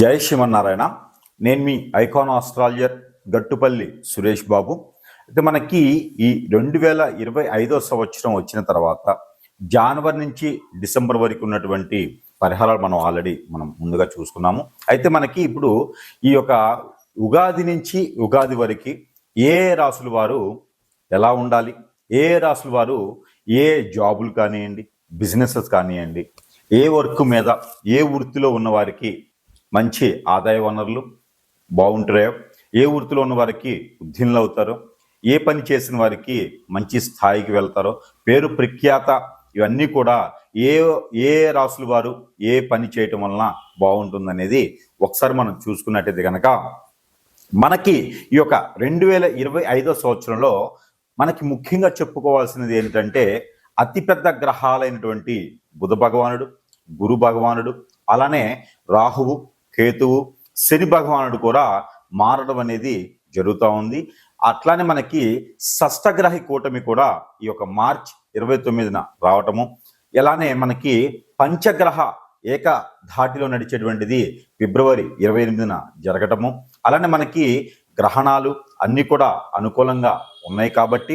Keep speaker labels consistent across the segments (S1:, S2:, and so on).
S1: జై శ్రీమన్నారాయణ. నేను మీ ఐకాన్ ఆస్ట్రాలజర్ గట్టుపల్లి సురేష్ బాబు. అయితే మనకి ఈ రెండు వేల ఇరవై ఐదో సంవత్సరం వచ్చిన తర్వాత జనవరి నుంచి డిసెంబర్ వరకు ఉన్నటువంటి పరిహారాలు మనం ఆల్రెడీ మనం ముందుగా చూసుకున్నాము. అయితే మనకి ఇప్పుడు ఈ యొక్క ఉగాది నుంచి ఉగాది వరకు ఏ రాసుల వారు ఎలా ఉండాలి? ఏ రాసుల వారు ఏ జాబులు కానివ్వండి బిజినెసెస్ కానివ్వండి ఏ వర్క్ మీద ఏ వృత్తిలో ఉన్నవారికి మంచి ఆదాయ వనరులు బాగుంటాయో ఏ వృత్తిలో ఉన్న వారికి ఉద్దీనులు అవుతారో ఏ పని చేసిన వారికి మంచి స్థాయికి వెళ్తారో పేరు ప్రఖ్యాత ఇవన్నీ కూడా ఏ ఏ రాసుల వారు ఏ పని చేయటం వలన బాగుంటుందనేది ఒకసారి మనం చూసుకున్నట్టయితే కనుక మనకి ఈ యొక్క రెండు వేల ఇరవై ఐదో సంవత్సరంలో మనకి ముఖ్యంగా చెప్పుకోవాల్సినది ఏంటంటే అతిపెద్ద గ్రహాలైనటువంటి బుధ భగవానుడు గురు భగవానుడు అలానే రాహువు కేతువు శని భగవానుడు కూడా మారడం అనేది జరుగుతూ ఉంది. అట్లానే మనకి షష్టగ్రహి కూటమి కూడా ఈ యొక్క మార్చ్ ఇరవై తొమ్మిదిన రావటము. ఇలానే మనకి పంచగ్రహ ఏక ధాటిలో నడిచేటువంటిది ఫిబ్రవరి ఇరవై ఎనిమిదిన జరగటము. అలానే మనకి గ్రహణాలు అన్నీ కూడా అనుకూలంగా ఉన్నాయి కాబట్టి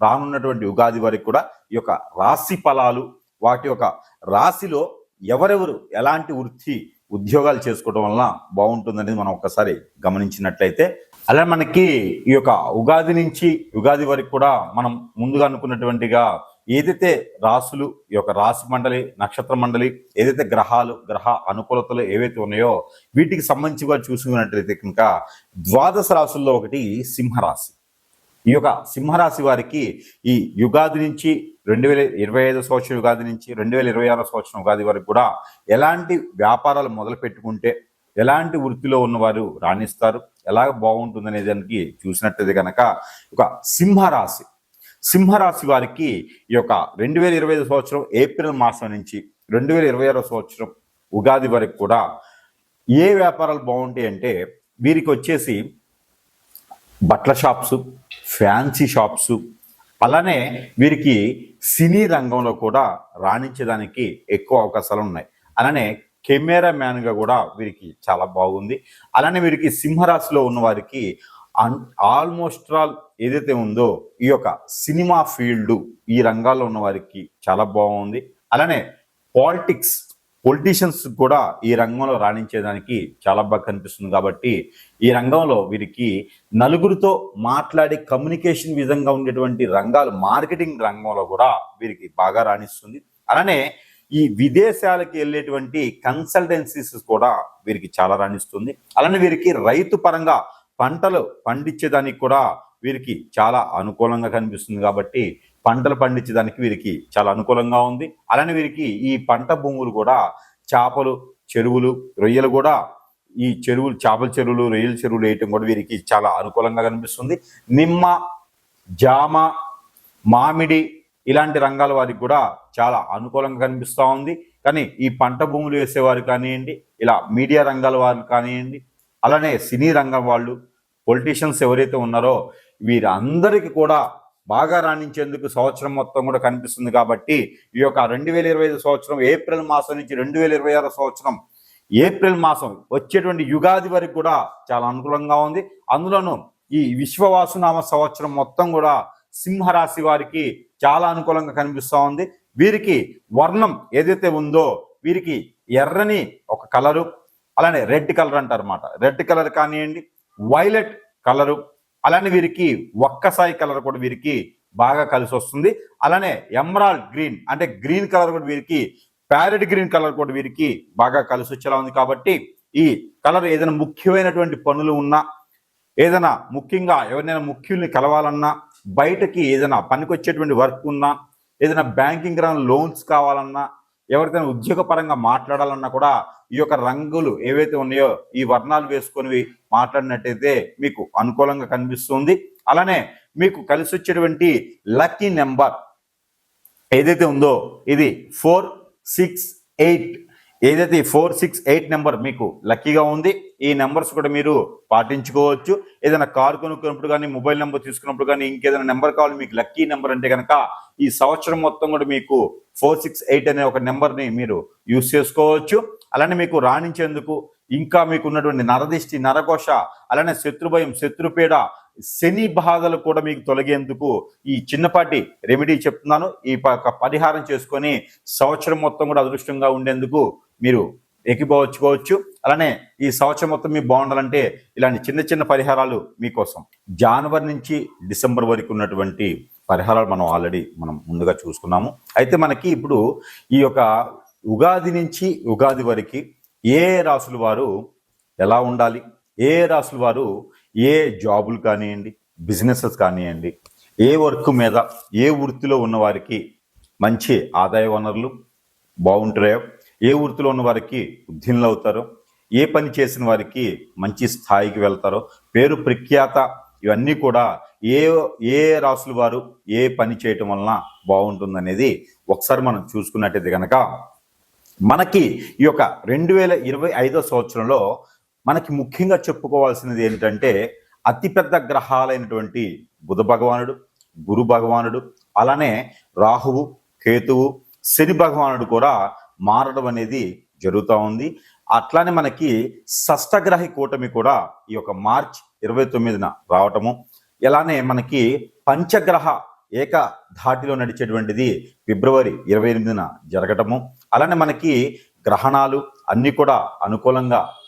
S1: రానున్నటువంటి ఉగాది వరకు కూడా ఈ యొక్క రాశి ఫలాలు వాటి యొక్క రాశిలో ఎవరెవరు ఎలాంటి వృత్తి ఉద్యోగాలు చేసుకోవడం వలన బాగుంటుందనేది మనం ఒకసారి గమనించినట్లయితే అలా మనకి ఈ యొక్క ఉగాది నుంచి ఉగాది వరకు కూడా మనం ముందుగా అనుకున్నటువంటిగా ఏదైతే రాసులు ఈ యొక్క రాశి మండలి నక్షత్ర మండలి ఏదైతే గ్రహాలు గ్రహ అనుకూలతలు ఏవైతే ఉన్నాయో వీటికి సంబంధించి కూడా చూసుకున్నట్లయితే కనుక ద్వాదశ రాసుల్లో ఒకటి సింహరాశి. ఈ యొక్క సింహరాశి వారికి ఈ యుగాది నుంచి రెండు వేల ఇరవై ఐదు సంవత్సరం యుగాది నుంచి రెండు వేల ఇరవై ఆరో సంవత్సరం ఉగాది వరకు కూడా ఎలాంటి వ్యాపారాలు మొదలు పెట్టుకుంటే ఎలాంటి వృత్తిలో ఉన్నవారు రాణిస్తారు? ఎలా బాగుంటుంది అనే దానికి చూసినట్టయితే కనుక ఒక సింహరాశి. సింహరాశి వారికి ఈ యొక్క రెండు వేల ఇరవై ఐదు సంవత్సరం ఏప్రిల్ మాసం నుంచి రెండు వేల ఇరవై ఆరో సంవత్సరం ఉగాది వరకు కూడా ఏ వ్యాపారాలు బాగుంటాయి అంటే వీరికి వచ్చేసి బట్టల షాప్స్ ఫ్యాన్సీ షాప్స్. అలానే వీరికి సినీ రంగంలో కూడా రాణించడానికి ఎక్కువ అవకాశాలు ఉన్నాయి అలానే కెమెరా మ్యాన్గా కూడా వీరికి చాలా బాగుంది. అలానే వీరికి సింహరాశిలో ఉన్న వారికి ఆల్మోస్ట్ ఆల్ ఏదైతే ఉందో ఈ యొక్క సినిమా ఫీల్డ్ ఈ రంగాల్లో ఉన్న వారికి చాలా బాగుంది. అలానే పాలిటిక్స్ పొలిటీషియన్స్ కూడా ఈ రంగంలో రాణించేదానికి చాలా బాగా కనిపిస్తుంది కాబట్టి ఈ రంగంలో వీరికి నలుగురితో మాట్లాడే కమ్యూనికేషన్ విధంగా ఉండేటువంటి రంగాలు మార్కెటింగ్ రంగంలో కూడా వీరికి బాగా రాణిస్తుంది. అలానే ఈ విదేశాలకు వెళ్ళేటువంటి కన్సల్టెన్సీస్ కూడా వీరికి చాలా రాణిస్తుంది. అలానే వీరికి రైతు పరంగా పంటలు పండించేదానికి కూడా వీరికి చాలా అనుకూలంగా కనిపిస్తుంది కాబట్టి పంటలు పండించడానికి వీరికి చాలా అనుకూలంగా ఉంది. అలానే వీరికి ఈ పంట భూములు కూడా చేపలు చెరువులు రొయ్యలు కూడా ఈ చెరువులు చేపల చెరువులు రొయ్యల చెరువులు వేయటం కూడా వీరికి చాలా అనుకూలంగా కనిపిస్తుంది. నిమ్మ జామ మామిడి ఇలాంటి రంగాల వారికి కూడా చాలా అనుకూలంగా కనిపిస్తూ ఉంది. కానీ ఈ పంట భూములు వేసేవారు కానివ్వండి ఇలా మీడియా రంగాల వారు కానివ్వండి అలానే సినీ రంగం వాళ్ళు పొలిటీషియన్స్ ఎవరైతే ఉన్నారో వీరందరికీ కూడా బాగా రాణించేందుకు సంవత్సరం మొత్తం కూడా కనిపిస్తుంది కాబట్టి ఈ యొక్క రెండు వేల ఇరవై ఐదు సంవత్సరం ఏప్రిల్ మాసం నుంచి రెండు వేల ఇరవై ఆరు సంవత్సరం ఏప్రిల్ మాసం వచ్చేటువంటి యుగాది వరకు కూడా చాలా అనుకూలంగా ఉంది. అందులోనూ ఈ విశ్వవాసునామ సంవత్సరం మొత్తం కూడా సింహరాశి వారికి చాలా అనుకూలంగా కనిపిస్తూ ఉంది. వీరికి వర్ణం ఏదైతే ఉందో వీరికి ఎర్రని ఒక కలరు అలానే రెడ్ కలర్ అంటారు అనమాట రెడ్ కలర్ కానివ్వండి వైలెట్ కలరు అలానే వీరికి ఒక్కసాయి కలర్ కూడా వీరికి బాగా కలిసి వస్తుంది అలానే ఎమరాల్డ్ గ్రీన్ అంటే గ్రీన్ కలర్ కూడా వీరికి ప్యారెట్ గ్రీన్ కలర్ కూడా వీరికి బాగా కలిసి వచ్చేలా ఉంది కాబట్టి ఈ కలర్ ఏదైనా ముఖ్యమైనటువంటి పనులు ఉన్నా ఏదైనా ముఖ్యంగా ఎవరినైనా ముఖ్యుల్ని కలవాలన్నా బయటకి ఏదైనా పనికొచ్చేటువంటి వర్క్ ఉన్నా ఏదైనా బ్యాంకింగ్ లోన్స్ కావాలన్నా ఎవరికైనా ఉద్యోగపరంగా మాట్లాడాలన్నా కూడా ఈ యొక్క రంగులు ఏవైతే ఉన్నాయో ఈ వర్ణాలు వేసుకొని మాట్లాడినట్టయితే మీకు అనుకూలంగా కనిపిస్తుంది. అలానే మీకు కలిసి వచ్చేటువంటి లక్కీ నెంబర్ ఏదైతే ఉందో ఇది ఫోర్ సిక్స్ ఎయిట్ ఏదైతే ఫోర్ సిక్స్ ఎయిట్ నెంబర్ మీకు లక్కీగా ఉంది ఈ నెంబర్స్ కూడా మీరు పాటించుకోవచ్చు. ఏదైనా కార్ కొనుక్కున్నప్పుడు కానీ మొబైల్ నెంబర్ తీసుకున్నప్పుడు కానీ ఇంకేదైనా నెంబర్ కావాలి మీకు లక్కీ నెంబర్ అంటే కనుక ఈ సంవత్సరం మొత్తం కూడా మీకు ఫోర్ సిక్స్ ఎయిట్ అనే ఒక నెంబర్ని మీరు యూస్ చేసుకోవచ్చు. అలానే మీకు రాణించేందుకు ఇంకా మీకు ఉన్నటువంటి నరదిష్టి నరకోశ అలానే శత్రుభయం శత్రుపీడ శని బాధలు కూడా మీకు తొలగేందుకు ఈ చిన్నపాటి రెమెడీ చెప్తున్నాను. ఈ పరిహారం చేసుకొని సంవత్సరం మొత్తం కూడా అదృష్టంగా ఉండేందుకు మీరు ఎక్కిపోవచ్చుకోవచ్చు. అలానే ఈ సంవత్సరం మొత్తం మీకు బాగుండాలంటే ఇలాంటి చిన్న చిన్న పరిహారాలు మీకోసం జనవరి నుంచి డిసెంబర్ వరకు ఉన్నటువంటి పరిహారాలు మనం ఆల్రెడీ మనం ముందుగా చూసుకున్నాము. అయితే మనకి ఇప్పుడు ఈ యొక్క ఉగాది నుంచి ఉగాది వరకు ఏ రాసుల వారు ఎలా ఉండాలి? ఏ రాసుల వారు ఏ జాబులు కానివ్వండి బిజినెసెస్ కానివ్వండి ఏ వర్క్ మీద ఏ వృత్తిలో ఉన్నవారికి మంచి ఆదాయ వనరులు బాగుంటాయో ఏ వృత్తిలో ఉన్న వారికి అవుతారో ఏ పని చేసిన వారికి మంచి స్థాయికి వెళ్తారో పేరు ప్రఖ్యాత ఇవన్నీ కూడా ఏ ఏ రాసుల వారు ఏ పని చేయటం వలన బాగుంటుందనేది ఒకసారి మనం చూసుకున్నట్టయితే కనుక మనకి ఈ యొక్క రెండు వేల ఇరవై ఐదో సంవత్సరంలో మనకి ముఖ్యంగా చెప్పుకోవాల్సినది ఏంటంటే అతిపెద్ద గ్రహాలైనటువంటి బుధ భగవానుడు గురు భగవానుడు అలానే రాహువు కేతువు శని భగవానుడు కూడా మారడం అనేది జరుగుతూ ఉంది. అట్లానే మనకి షష్టగ్రహి కూటమి కూడా ఈ యొక్క మార్చ్ ఇరవై తొమ్మిదిన రావటము. ఇలానే మనకి పంచగ్రహ ఏక ధాటిలో నడిచేటువంటిది ఫిబ్రవరి ఇరవై ఎనిమిదిన జరగటము. అలానే మనకి గ్రహణాలు అన్నీ కూడా అనుకూలంగా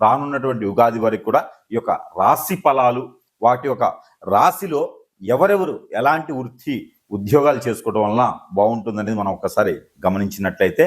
S1: రానున్నటువంటి ఉగాది వరకు కూడా ఈ యొక్క రాశి ఫలాలు వాటి యొక్క రాశిలో ఎవరెవరు ఎలాంటి వృత్తి ఉద్యోగాలు చేసుకోవడం వలన బాగుంటుందనేది మనం ఒక్కసారి గమనించినట్లయితే